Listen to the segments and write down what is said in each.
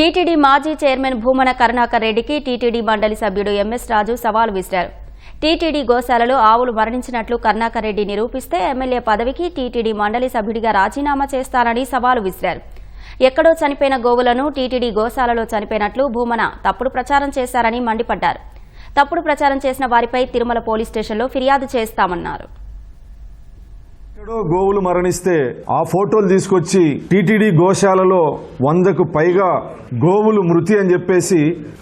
TTD మాజీ chairman Bhumana Karunakar రెడ్డికి TTD మండలి సభ్యుడు ఎంఎస్ రాజు సవాల్ విసిరారు. టీటీడీ గోశాలలో ఆవులు మరణించినట్లు కరుణాకర్ రెడ్డి నిరూపిస్తే ఎమ్మెల్యే పదవికి టీటీడీ మండలి సభ్యుడిగా రాజీనామా చేస్తానని సవాలు విసిరారు. ఎక్కడో చనిపోయిన గోవులను టీటీడీ గోశాలలో చనిపోయినట్లు భూమన తప్పుడు ప్రచారం చేశారని మండిపడ్డారు. తప్పుడు ప్రచారం చేసిన వారిపై తిరుమల పోలీస్ స్టేషన్లో ఫిర్యాదు చేస్తామన్నారు. ఎక్కడో గోవులు మరణిస్తే ఆ ఫోటోలు తీసుకొచ్చి టీటీడీ గోశాలలో వందకు పైగా గోవులు మృతి అని చెప్పేసి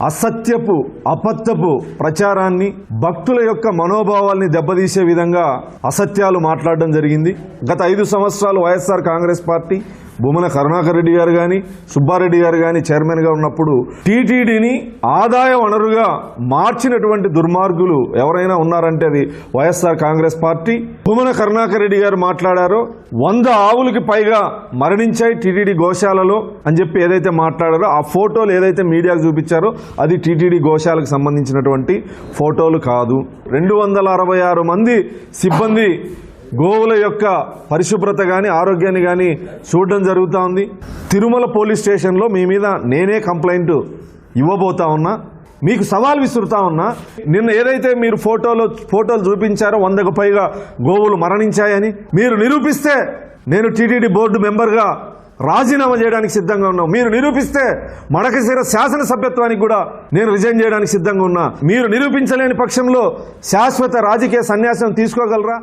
అసత్యపు అపత్తపు ప్రచారాన్ని భక్తుల యొక్క మనోభావాల్ని దెబ్బతీసే విధంగా అసత్యాలు మాట్లాడడం జరిగింది. గత ఐదు సంవత్సరాలు వైఎస్ఆర్ కాంగ్రెస్ పార్టీ భూమన కరుణాకర్ రెడ్డి గారు కానీ సుబ్బారెడ్డి గారు కానీ చైర్మన్గా ఉన్నప్పుడు టీటీడీని ఆదాయ వనరుగా మార్చినటువంటి దుర్మార్గులు ఎవరైనా ఉన్నారంటే అది వైఎస్ఆర్ కాంగ్రెస్ పార్టీ. భూమన కరుణాకర్ రెడ్డి గారు మాట్లాడారో వంద ఆవులకి పైగా మరణించాయి టీటీడీ గోశాలలో అని చెప్పి ఏదైతే మాట్లాడారో ఆ ఫోటోలు ఏదైతే మీడియాకు చూపించారో అది టీటీడీ గోశాలకు సంబంధించినటువంటి ఫోటోలు కాదు. రెండు వందల అరవై ఆరు మంది సిబ్బంది గోవుల యొక్క పరిశుభ్రత కానీ ఆరోగ్యాన్ని కానీ చూడడం జరుగుతూ ఉంది. తిరుమల పోలీస్ స్టేషన్లో మీ మీద నేనే కంప్లైంట్ ఇవ్వబోతా ఉన్నా. మీకు సవాల్ విసురుతా ఉన్నా. నిన్న ఏదైతే మీరు ఫోటోలో ఫోటోలు చూపించారో వందకు పైగా గోవులు మరణించాయని మీరు నిరూపిస్తే నేను టీటీడీ బోర్డు మెంబర్గా రాజీనామా చేయడానికి సిద్ధంగా ఉన్నాం. మీరు నిరూపిస్తే మడకశిర శాసనసభ్యత్వానికి కూడా నేను రిజైన్ చేయడానికి సిద్ధంగా ఉన్నా. మీరు నిరూపించలేని పక్షంలో శాశ్వత రాజకీయ సన్యాసం తీసుకోగలరా?